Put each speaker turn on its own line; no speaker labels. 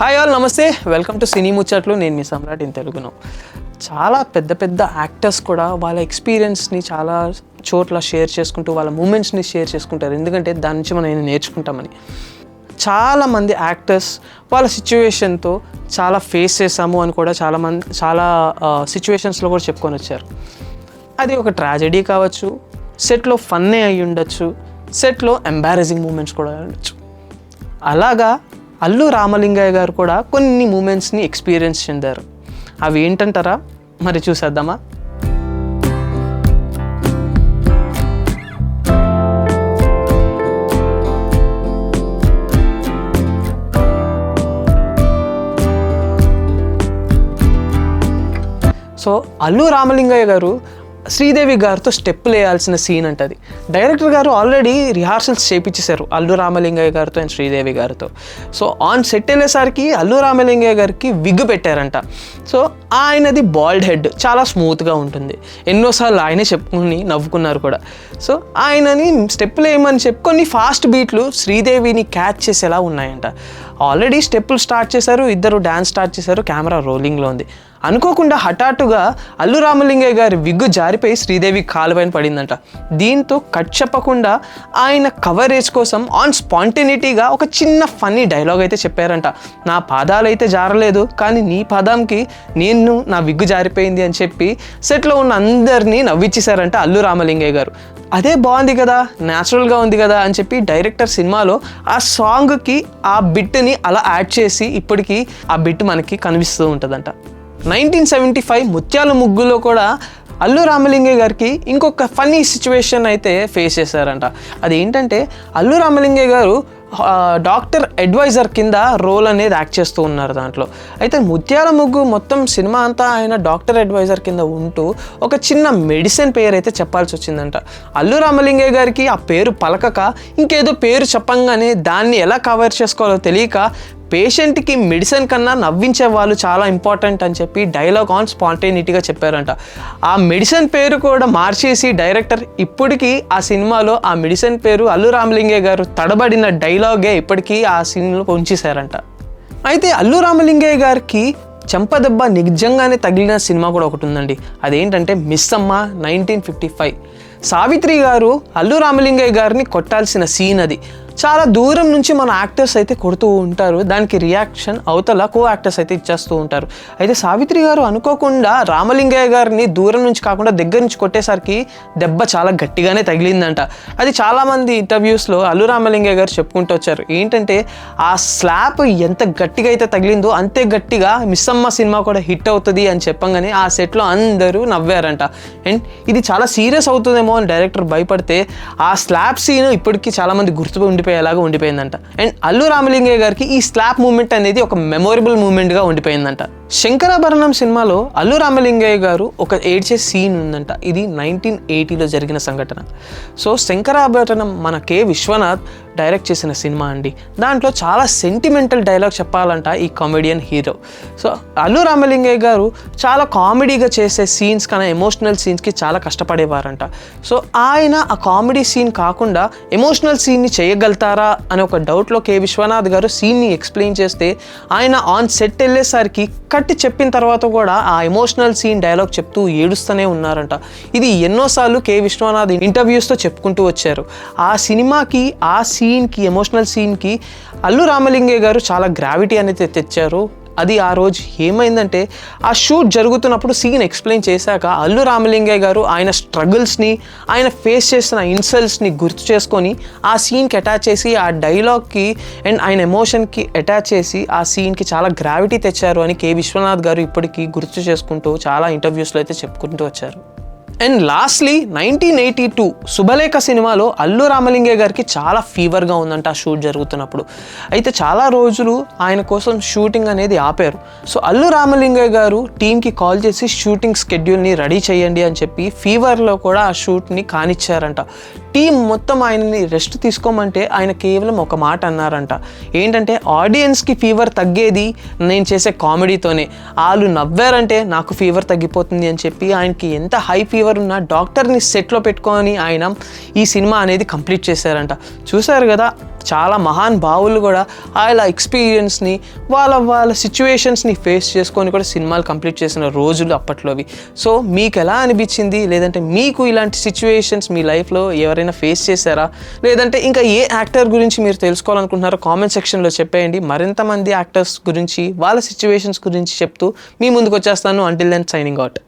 Hi all నమస్తే. Welcome to cine ముచ్చట్లు నేను మీ సమ్రాట్ ఇన్ తెలుగును. చాలా పెద్ద పెద్ద యాక్టర్స్ కూడా వాళ్ళ ఎక్స్పీరియన్స్ని చాలా చోట్ల షేర్ చేసుకుంటూ వాళ్ళ మూమెంట్స్ని షేర్ చేసుకుంటారు. ఎందుకంటే దాని నుంచి మనం నేర్చుకుంటామని. చాలామంది యాక్టర్స్ వాళ్ళ సిచ్యువేషన్తో చాలా ఫేస్ చేసాము అని కూడా చాలా మంది చాలా సిచ్యువేషన్స్లో కూడా చెప్పుకొని వచ్చారు. అది ఒక ట్రాజెడీ కావచ్చు సెట్లో ఫన్నే అయి ఉండొచ్చు సెట్లో ఎంబారసింగ్ మూమెంట్స్ కూడా ఉండొచ్చు. అలాగా అల్లు రామలింగయ్య గారు కూడా కొన్ని మూమెంట్స్ని ఎక్స్పీరియన్స్ చెందారు. అవి ఏంటంటారా? మరి చూసేద్దామా? సో అల్లు రామలింగయ్య గారు శ్రీదేవి గారితో స్టెప్పులు వేయాల్సిన సీన్ అంటది. డైరెక్టర్ గారు ఆల్రెడీ రిహార్సల్స్ చేపించేశారు అల్లు రామలింగయ్య గారితో అండ్ శ్రీదేవి గారితో. సో ఆన్ సెట్ వెళ్ళేసరికి అల్లు రామలింగయ్య గారికి విగ్గు పెట్టారంట. సో ఆయనది బాల్డ్ హెడ్ చాలా స్మూత్గా ఉంటుంది. ఎన్నోసార్లు ఆయనే చెప్పుకుని నవ్వుకున్నారు కూడా. సో ఆయనని స్టెప్పులు వేయమని చెప్పి కొన్ని ఫాస్ట్ బీట్లు శ్రీదేవిని క్యాచ్ చేసేలా ఉన్నాయంట. ఆల్రెడీ స్టెప్పులు స్టార్ట్ చేశారు ఇద్దరు డ్యాన్స్ స్టార్ట్ చేశారు కెమెరా రోలింగ్లో ఉంది. అనుకోకుండా హఠాత్తుగా అల్లు రామలింగయ్య గారి విగ్గు జారిపోయి శ్రీదేవి కాలుపైన పడిందంట. దీంతో కట్ చెప్పకుండా ఆయన కవరేజ్ కోసం ఆన్ స్పాంటినిటీగా ఒక చిన్న ఫన్నీ డైలాగ్ అయితే చెప్పారంట. నా పాదాలు అయితే జారలేదు కానీ నీ పాదంకి నేను నా విగ్గు జారిపోయింది అని చెప్పి సెట్లో ఉన్న అందరినీ నవ్విచ్చేశారంట అల్లు రామలింగయ్య గారు. అదే బాగుంది కదా న్యాచురల్గా ఉంది కదా అని చెప్పి డైరెక్టర్ సినిమాలో ఆ సాంగ్కి ఆ బిట్ని అలా యాడ్ చేసి ఇప్పటికీ ఆ బిట్ మనకి కనిపిస్తూ ఉంటుందంట. నైన్టీన్ సెవెంటీ ఫైవ్ ముత్యాల ముగ్గులో కూడా అల్లు రామలింగే గారికి ఇంకొక ఫన్నీ సిచ్యువేషన్ అయితే ఫేస్ చేశారంట. అదేంటంటే అల్లు రామలింగే గారు డాక్టర్ అడ్వైజర్ కింద రోల్ అనేది యాక్ట్ చేస్తూ ఉన్నారు దాంట్లో. అయితే ముత్యాల ముగ్గు మొత్తం సినిమా అంతా ఆయన డాక్టర్ అడ్వైజర్ కింద ఉంటూ ఒక చిన్న మెడిసిన్ పేరు అయితే చెప్పాల్సి వచ్చిందంట. అల్లు రామలింగయ్య గారికి ఆ పేరు పలకక ఇంకేదో పేరు చెప్పంగానే దాన్ని ఎలా కవర్ చేసుకోవాలో తెలియక పేషెంట్కి మెడిసిన్ కన్నా నవ్వించే వాళ్ళు చాలా ఇంపార్టెంట్ అని చెప్పి డైలాగ్ ఆన్ స్పాంటేనిటీగా చెప్పారంట. ఆ మెడిసిన్ పేరు కూడా మార్చేసి డైరెక్టర్ ఇప్పటికీ ఆ సినిమాలో ఆ మెడిసిన్ పేరు అల్లు రామలింగే గారు తడబడిన డైలాగే ఇప్పటికీ ఆ సీన్లో ఉంచేశారంట. అయితే అల్లు రామలింగయ్య గారికి చెంపదెబ్బ నిజంగానే తగిలిన సినిమా కూడా ఒకటి ఉందండి. అదేంటంటే మిస్ అమ్మ నైన్టీన్ ఫిఫ్టీ ఫైవ్. సావిత్రి గారు అల్లు రామలింగయ్య గారిని కొట్టాల్సిన సీన్ అది. చాలా దూరం నుంచి మన యాక్టర్స్ అయితే కొడుతూ ఉంటారు. దానికి రియాక్షన్ అవతల కో యాక్టర్స్ అయితే ఇచ్చేస్తూ ఉంటారు. అయితే సావిత్రి గారు అనుకోకుండా రామలింగయ్య గారిని దూరం నుంచి కాకుండా దగ్గర నుంచి కొట్టేసరికి దెబ్బ చాలా గట్టిగానే తగిలిందంట. అది చాలామంది ఇంటర్వ్యూస్లో అల్లు రామలింగయ్య గారు చెప్పుకుంటూ వచ్చారు. ఏంటంటే ఆ స్లాప్ ఎంత గట్టిగా అయితే తగిలిందో అంతే గట్టిగా మిస్సమ్మ సినిమా కూడా హిట్ అవుతుంది అని చెప్పంగానే ఆ సెట్లో అందరూ నవ్వారంట. అండ్ ఇది చాలా సీరియస్ అవుతుందేమో అని డైరెక్టర్ భయపడితే ఆ స్లాప్ సీన్ ఇప్పటికీ చాలామంది గుర్తు ఉండిపోయేలాగా ఉండిపోయిందంట. అండ్ అల్లు రామలింగయ్య గారికి ఈ స్లాప్ మూమెంట్ అనేది ఒక మెమొరబుల్ మూమెంట్గా ఉండిపోయిందంట. శంకరాభరణం సినిమాలో అల్లు రామలింగయ్య గారు ఒక ఏడ్చే సీన్ ఉందంట. ఇది నైన్టీన్ ఎయిటీలో జరిగిన సంఘటన. సో శంకరాభరణం మన కె. విశ్వనాథ్ డైరెక్ట్ చేసిన సినిమా అండి. దాంట్లో చాలా సెంటిమెంటల్ డైలాగ్ చెప్పాలంట ఈ comedian hero so Allu Ramalingaiah garu చాలా కామెడీగా చేసే సీన్స్ కన్నా ఎమోషనల్ సీన్స్కి చాలా కష్టపడేవారంట. సో ఆయన ఆ కామెడీ సీన్ కాకుండా ఎమోషనల్ సీన్ని చేయగలుగుతారా అనే ఒక డౌట్లో కె. విశ్వనాథ్ గారు సీన్ని ఎక్స్ప్లెయిన్ చేస్తే ఆయన ఆన్ సెట్ వెళ్ళేసరికి కట్టి చెప్పిన తర్వాత కూడా ఆ ఎమోషనల్ సీన్ డైలాగ్ చెప్తూ ఏడుస్తూనే ఉన్నారంట. ఇది ఎన్నోసార్లు కె విశ్వనాథ్ ఇంటర్వ్యూస్తో చెప్పుకుంటూ వచ్చారు. ఆ సినిమాకి ఆ సీన్కి ఎమోషనల్ సీన్కి అల్లు రామలింగే గారు చాలా గ్రావిటీ అనేది తెచ్చారు. అది ఆ రోజు ఏమైందంటే ఆ షూట్ జరుగుతున్నప్పుడు సీన్ ఎక్స్ప్లెయిన్ చేశాక అల్లు రామలింగయ్య గారు ఆయన స్ట్రగుల్స్ని ఆయన ఫేస్ చేసిన ఇన్సల్ట్స్ని గుర్తు చేసుకొని ఆ సీన్కి అటాచ్ చేసి ఆ డైలాగ్కి అండ్ ఆయన ఎమోషన్కి అటాచ్ చేసి ఆ సీన్కి చాలా గ్రావిటీ తెచ్చారు అని కే. విశ్వనాథ్ గారు ఇప్పటికీ గుర్తు చేసుకుంటూ చాలా ఇంటర్వ్యూస్లో అయితే చెప్పుకుంటూ వచ్చారు. And lastly nineteen eighty two Subhalekha సినిమాలో అల్లు రామలింగే గారికి చాలా ఫీవర్గా ఉందంట ఆ షూట్ జరుగుతున్నప్పుడు. అయితే చాలా రోజులు ఆయన కోసం షూటింగ్ అనేది ఆపారు. సో అల్లు రామలింగే గారు టీంకి కాల్ చేసి షూటింగ్ స్కెడ్యూల్ని రెడీ చేయండి అని చెప్పి ఫీవర్లో కూడా ఆ షూట్ని కానిచ్చారంట. టీం మొత్తం ఆయనని రెస్ట్ తీసుకోమంటే ఆయన కేవలం ఒక మాట అన్నారంట. ఏంటంటే ఆడియన్స్కి ఫీవర్ తగ్గేది నేను చేసే కామెడీతోనే వాళ్ళు నవ్వారంటే నాకు ఫీవర్ తగ్గిపోతుంది అని చెప్పి ఆయనకి ఎంత హై ఫీవర్ ఎవరున్న డాక్టర్ని సెట్లో పెట్టుకొని ఆయన ఈ సినిమా అనేది కంప్లీట్ చేశారంట. చూశారు కదా చాలా మహాన్ భావులు కూడా వాళ్ళ ఎక్స్పీరియన్స్ని వాళ్ళ వాళ్ళ సిచ్యువేషన్స్ని ఫేస్ చేసుకొని కూడా సినిమాలు కంప్లీట్ చేసిన రోజులు అప్పట్లోవి. సో మీకు ఎలా అనిపించింది? లేదంటే మీకు ఇలాంటి సిచ్యువేషన్స్ మీ లైఫ్లో ఎవరైనా ఫేస్ చేశారా? లేదంటే ఇంకా ఏ యాక్టర్ గురించి మీరు తెలుసుకోవాలనుకుంటున్నారో కామెంట్ సెక్షన్లో చెప్పేయండి. మరింత మంది యాక్టర్స్ గురించి వాళ్ళ సిచ్యువేషన్స్ గురించి చెప్తూ మీ ముందుకు వచ్చేస్తాను. Until then signing out